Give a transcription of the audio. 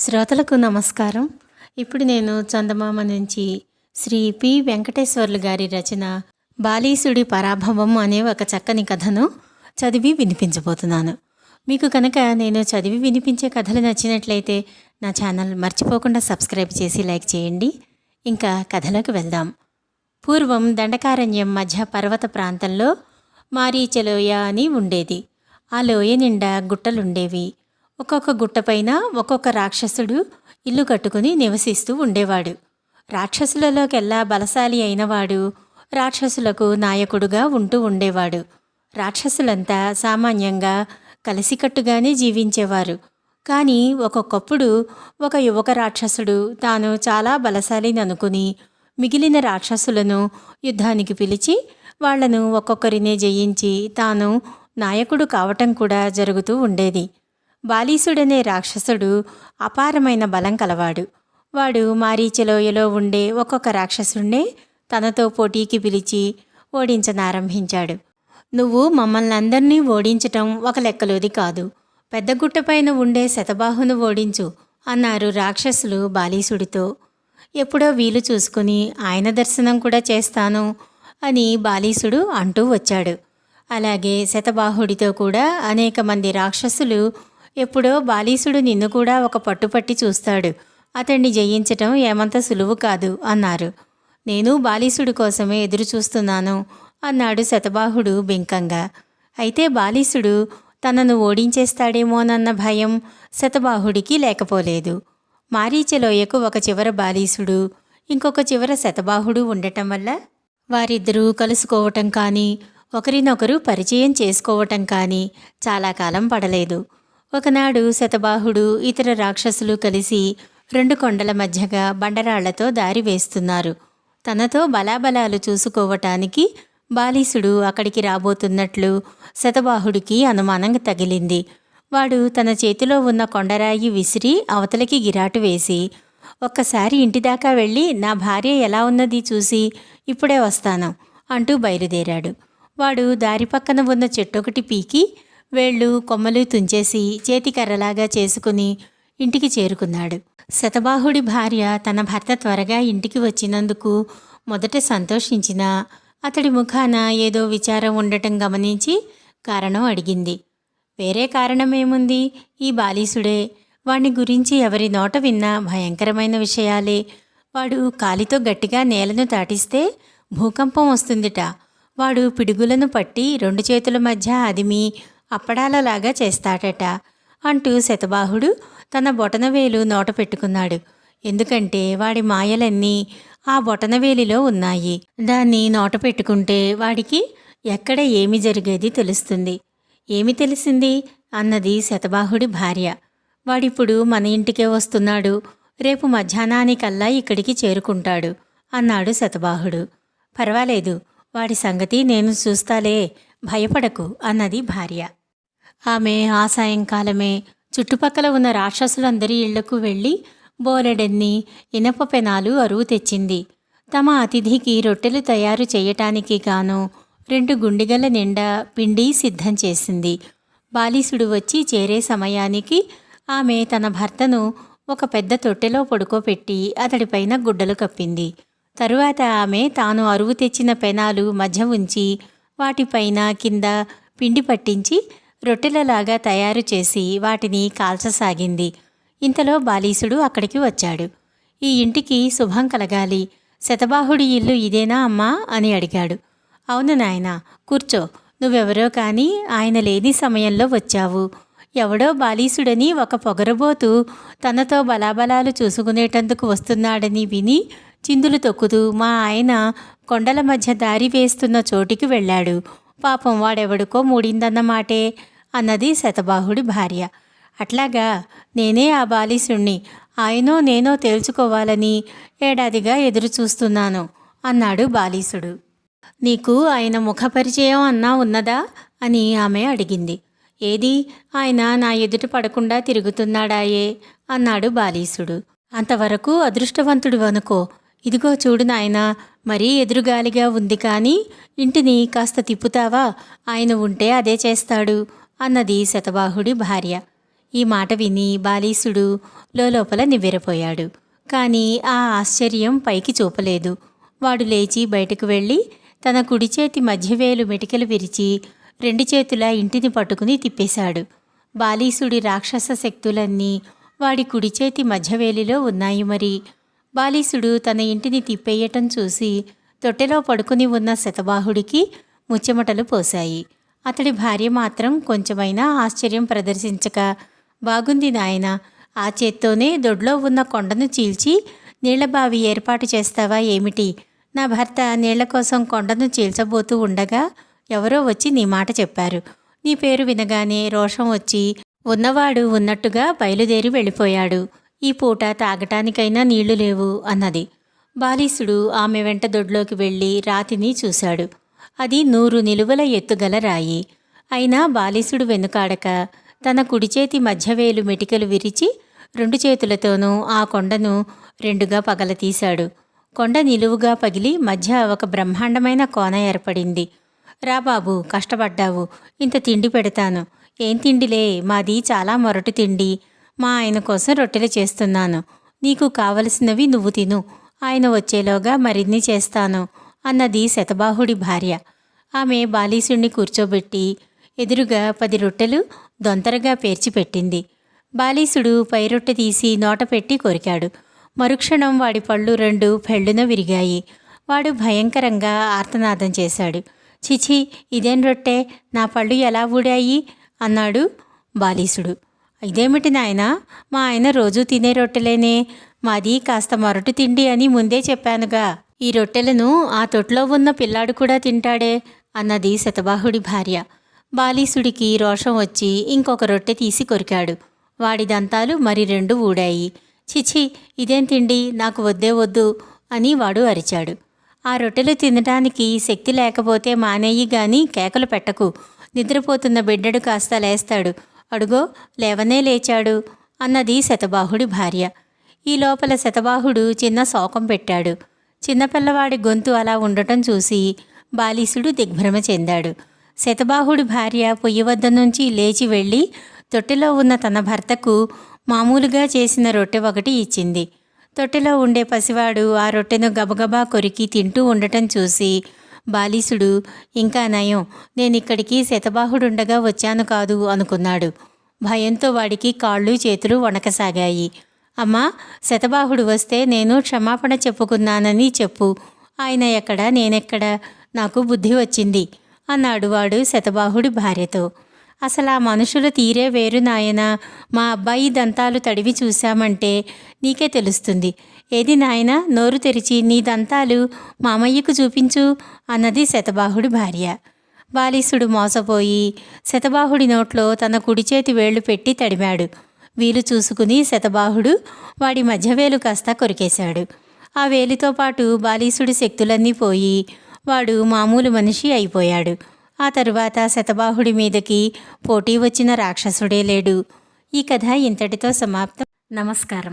శ్రోతలకు నమస్కారం. ఇప్పుడు నేను చందమామ నుంచి శ్రీ పి. వెంకటేశ్వర్లు గారి రచన బాలీసుడి పరాభవం అనే ఒక చక్కని కథను చదివి వినిపించబోతున్నాను. మీకు కనుక నేను చదివి వినిపించే కథలు నచ్చినట్లయితే నా ఛానల్ మర్చిపోకుండా సబ్స్క్రైబ్ చేసి లైక్ చేయండి. ఇంకా కథలోకి వెళ్దాం. పూర్వం దండకారణ్యం మధ్య పర్వత ప్రాంతంలో మారీచలోయ అని ఉండేది. ఆ లోయ నిండా గుట్టలుండేవి. ఒక్కొక్క గుట్టపైన ఒక్కొక్క రాక్షసుడు ఇల్లు కట్టుకుని నివసిస్తూ ఉండేవాడు. రాక్షసులలోకెల్లా బలశాలి అయినవాడు రాక్షసులకు నాయకుడుగా ఉంటూ ఉండేవాడు. రాక్షసులంతా సామాన్యంగా కలిసికట్టుగానే జీవించేవారు. కానీ ఒక్కొక్కప్పుడు ఒక యువక రాక్షసుడు తాను చాలా బలశాలిని అనుకుని మిగిలిన రాక్షసులను యుద్ధానికి పిలిచి వాళ్ళను ఒక్కొక్కరినే జయించి తాను నాయకుడు కావటం కూడా జరుగుతూ ఉండేది. బాలీసుడనే రాక్షసుడు అపారమైన బలం కలవాడు. వాడు మారీచలోయలో ఉండే ఒక్కొక్క రాక్షసుణ్ణే తనతో పోటీకి పిలిచి ఓడించనారంభించాడు. నువ్వు మమ్మల్ని అందరినీ ఓడించటం ఒక లెక్కలోది కాదు. పెద్ద గుట్టపైన ఉండే శతబాహును ఓడించు అన్నారు రాక్షసులు బాలీసుడితో. ఎప్పుడో వీలు చూసుకుని ఆయన దర్శనం కూడా చేస్తాను అని బాలీసుడు అంటూ వచ్చాడు. అలాగే శతబాహుడితో కూడా అనేక మంది రాక్షసులు ఎప్పుడో బాలీసుడు నిన్ను కూడా ఒక పట్టుపట్టి చూస్తాడు. అతన్ని జయించటం ఏమంత సులువు కాదు అన్నారు. నేను బాలీసుడి కోసమే ఎదురు చూస్తున్నాను అన్నాడు శతబాహుడు బింకంగా. అయితే బాలీసుడు తనను ఓడించేస్తాడేమోనన్న భయం శతబాహుడికి లేకపోలేదు. మారీచలోయకు ఒక చివర బాలీసుడు ఇంకొక చివర శతబాహుడు ఉండటం వల్ల వారిద్దరూ కలుసుకోవటం కానీ ఒకరినొకరు పరిచయం చేసుకోవటం కానీ చాలా కాలం పడలేదు. ఒకనాడు శతబాహుడు ఇతర రాక్షసులు కలిసి రెండు కొండల మధ్యగా బండరాళ్ళతో దారి వేస్తున్నారు. తనతో బలాబలాలు చూసుకోవటానికి బాలీసుడు అక్కడికి రాబోతున్నట్లు శతబాహుడికి అనుమానం తగిలింది. వాడు తన చేతిలో ఉన్న కొండరాయి విసిరి అవతలికి గిరాటు వేసి ఒక్కసారి ఇంటిదాకా వెళ్ళి నా భార్య ఎలా ఉన్నది చూసి ఇప్పుడే వస్తాను అంటూ బయలుదేరాడు. వాడు దారి పక్కన ఉన్న చెట్టొకటి పీకి వేళ్ళు కొమ్మలు తుంచేసి చేతికర్రలాగా చేసుకుని ఇంటికి చేరుకున్నాడు. శతబాహుడి భార్య తన భర్త త్వరగా ఇంటికి వచ్చినందుకు మొదట సంతోషించిన అతడి ముఖాన ఏదో విచారం ఉండటం గమనించి కారణం అడిగింది. వేరే కారణమేముంది? ఈ బాలీసుడే వాణ్ణి గురించి ఎవరి నోట విన్నా భయంకరమైన విషయాలే. వాడు కాలితో గట్టిగా నేలను దాటిస్తే భూకంపం వస్తుందిట. వాడు పిడుగులను పట్టి రెండు చేతుల మధ్య అదిమి అప్పడాలలాగా చేస్తాడట అంటూ శతబాహుడు తన బొటనవేలు నోట పెట్టుకున్నాడు. ఎందుకంటే వాడి మాయలన్నీ ఆ బొటనవేలిలో ఉన్నాయి. దాన్ని నోట పెట్టుకుంటే వాడికి ఎక్కడ ఏమి జరిగేది తెలుస్తుంది. ఏమి తెలిసింది? అన్నది శతబాహుడి భార్య. వాడిప్పుడు మన ఇంటికే వస్తున్నాడు. రేపు మధ్యాహ్నానికల్లా ఇక్కడికి చేరుకుంటాడు అన్నాడు శతబాహుడు. పర్వాలేదు వాడి సంగతి నేను చూస్తాలే భయపడకు అన్నది భార్య. ఆమె ఆ సాయంకాలమే చుట్టుపక్కల ఉన్న రాక్షసులందరి ఇళ్ళకు వెళ్ళి బోలెడన్ని ఇనప పెనాలు అరువు తెచ్చింది. తమ అతిథికి రొట్టెలు తయారు చేయటానికి గాను రెండు గుండిగల నిండా పిండి సిద్ధం చేసింది. బాలీసుడు వచ్చి చేరే సమయానికి ఆమె తన భర్తను ఒక పెద్ద తొట్టెలో పడుకోపెట్టి అతడిపైన గుడ్డలు కప్పింది. తరువాత ఆమె తాను అరువు తెచ్చిన పెనాలు మధ్య ఉంచి వాటిపైన కింద పిండి పట్టించి రొట్టెలలాగా తయారు చేసి వాటిని కాల్చసాగింది. ఇంతలో బాలీసుడు అక్కడికి వచ్చాడు. ఈ ఇంటికి శుభం కలగాలి. శతబాహుడి ఇల్లు ఇదేనా అమ్మా? అని అడిగాడు. అవును నాయన కూర్చో. నువ్వెవరో కానీ ఆయన లేని సమయంలో వచ్చావు. ఎవడో బాలీసుడని ఒక పొగరబోతు తనతో బలాబలాలు చూసుకునేటందుకు వస్తున్నాడని విని చిందులు తొక్కుతూ మా ఆయన కొండల మధ్య దారి వేస్తున్న చోటికి వెళ్ళాడు. పాపం వాడెవడికో మూడిందన్నమాటే అన్నది శతబాహుడి భార్య. అట్లాగా నేనే ఆ బాలీసుణ్ణి ఆయనో నేనో తేల్చుకోవాలని ఏడాదిగా ఎదురు చూస్తున్నాను అన్నాడు బాలీసుడు. నీకు ఆయన ముఖ పరిచయం అన్నా ఉన్నదా? అని ఆమె అడిగింది. ఏది? ఆయన నా ఎదుట పడకుండా తిరుగుతున్నాడాయే అన్నాడు బాలీసుడు. అంతవరకు అదృష్టవంతుడు అనుకో ఇదిగో చూడు నాయనా మరీ ఎదురుగాలిగా ఉంది కానీ ఇంటిని కాస్త తిప్పుతావా? ఆయన ఉంటే అదే చేస్తాడు అన్నది శతబాహుడి భార్య. ఈ మాట విని బాలీసుడు లోపల నివ్వెరపోయాడు. కానీ ఆ ఆశ్చర్యం పైకి చూపలేదు. వాడు లేచి బయటకు వెళ్ళి తన కుడి చేతి మధ్యవేలు మెటికలు విరిచి రెండు చేతుల ఇంటిని పట్టుకుని తిప్పేశాడు. బాలీసుడి రాక్షస శక్తులన్నీ వాడి కుడి చేతి మధ్యవేలిలో ఉన్నాయి మరి. బాలీసుడు తన ఇంటిని తిప్పేయటం చూసి తొట్టెలో పడుకుని ఉన్న శతబాహుడికి ముచ్చెమటలు పోశాయి. అతడి భార్య మాత్రం కొంచెమైనా ఆశ్చర్యం ప్రదర్శించక బాగుంది నాయన ఆ చేత్తోనే దొడ్లో ఉన్న కొండను చీల్చి నీళ్ళబావి ఏర్పాటు చేస్తావా ఏమిటి? నా భర్త నీళ్ళ కోసం కొండను చీల్చబోతూ ఉండగా ఎవరో వచ్చి నీ మాట చెప్పారు. నీ పేరు వినగానే రోషం వచ్చి ఉన్నవాడు ఉన్నట్టుగా బయలుదేరి వెళ్ళిపోయాడు. ఈ పూట తాగటానికైనా నీళ్ళు లేవు అన్నది. బాలీసుడు ఆమె వెంట దొడ్లోకి వెళ్ళి రాతిని చూశాడు. అది నూరు నిలువల ఎత్తుగల రాయి. అయినా బాలీసుడు వెనుకాడక తన కుడి చేతి మధ్యవేలు మెటికలు విరిచి రెండు చేతులతోనూ ఆ కొండను రెండుగా పగలతీశాడు. కొండ నిలువుగా పగిలి మధ్య ఒక బ్రహ్మాండమైన కోన ఏర్పడింది. రా బాబు కష్టపడ్డావు. ఇంత తిండి పెడతాను. ఏం తిండిలే? మాది చాలా మొరటు తిండి. మా ఆయన కోసం రొట్టెలు చేస్తున్నాను. నీకు కావలసినవి నువ్వు తిను. ఆయన వచ్చేలోగా మరిన్ని చేస్తాను. అన్నది శతబాహుడి భార్య. ఆమె బాలీసుణ్ణి కూర్చోబెట్టి ఎదురుగా పది రొట్టెలు దొంతరగా పేర్చిపెట్టింది బాలీసుడు పై రొట్టె తీసి నోట పెట్టి కొరికాడు. మరుక్షణం వాడి పళ్ళు రెండు పెళ్ళున విరిగాయి. వాడు భయంకరంగా ఆర్తనాదం చేశాడు. చిచి ఇదేం రొట్టె? నా పళ్ళు ఎలా ఊడాయి? అన్నాడు బాలీసుడు. ఇదేమిటి నాయన? మా ఆయన రోజూ తినే రొట్టెలేనే. మాది కాస్త మొరటు తిండి అని ముందే చెప్పానుగా. ఈ రొట్టెలను ఆ తొట్లో ఉన్న పిల్లాడు కూడా తింటాడే అన్నది శతబాహుడి భార్య. బాలీసుడికి రోషం వచ్చి ఇంకొక రొట్టె తీసి కొరికాడు. వాడి దంతాలు మరి రెండు ఊడాయి. చిచి ఇదేం తిండి? నాకు వద్దే వద్దు అని వాడు అరిచాడు. ఆ రొట్టెలు తినటానికి శక్తి లేకపోతే మానేయి గాని కేకలు పెట్టకు. నిద్రపోతున్న బిడ్డడు కాస్త లేస్తాడు. అడుగో లేవనే లేచాడు అన్నది శతబాహుడి భార్య. ఈ లోపల శతబాహుడు చిన్న శోకం పెట్టాడు. చిన్నపిల్లవాడి గొంతు అలా ఉండటం చూసి బాలీసుడు దిగ్భ్రమ చెందాడు. శతబాహుడి భార్య పొయ్యి వద్ద నుంచి లేచి వెళ్ళి తొట్టెలో ఉన్న తన భర్తకు మామూలుగా చేసిన రొట్టె ఒకటి ఇచ్చింది. తొట్టెలో ఉండే పసివాడు ఆ రొట్టెను గబగబా కొరికి తింటూ ఉండటం చూసి బాలీసుడు ఇంకా నయం నేనిక్కడికి శతబాహుడుండగా వచ్చాను కాదు అనుకున్నాడు. భయంతో వాడికి కాళ్ళు చేతులు వణకసాగాయి. అమ్మా శతబాహుడు వస్తే నేను క్షమాపణ చెప్పుకున్నానని చెప్పు. ఆయన ఎక్కడ? నేనెక్కడ? నాకు బుద్ధి వచ్చింది అన్నాడు వాడు శతబాహుడి భార్యతో. అసలు ఆ మనుషులు తీరే వేరు నాయన? మా అబ్బాయి దంతాలు తడివి చూశామంటే నీకే తెలుస్తుంది. ఏది నాయనా? నోరు తెరిచి నీ దంతాలు మామయ్యకు చూపించు అన్నది శతబాహుడి భార్య. బాలీసుడు మోసపోయి శతబాహుడి నోట్లో తన కుడి చేతి వేళ్ళు పెట్టి తడిమాడు. వీలు చూసుకుని శతబాహుడు వాడి మధ్యవేలు కాస్త కొరికేశాడు. ఆ వేలితో పాటు బాలీసుడి శక్తులన్నీ పోయి వాడు మామూలు మనిషి అయిపోయాడు. ఆ తరువాత శతబాహుడి మీదకి పోటీ వచ్చిన రాక్షసుడే లేడు. ఈ కథ ఇంతటితో సమాప్తం. నమస్కారం.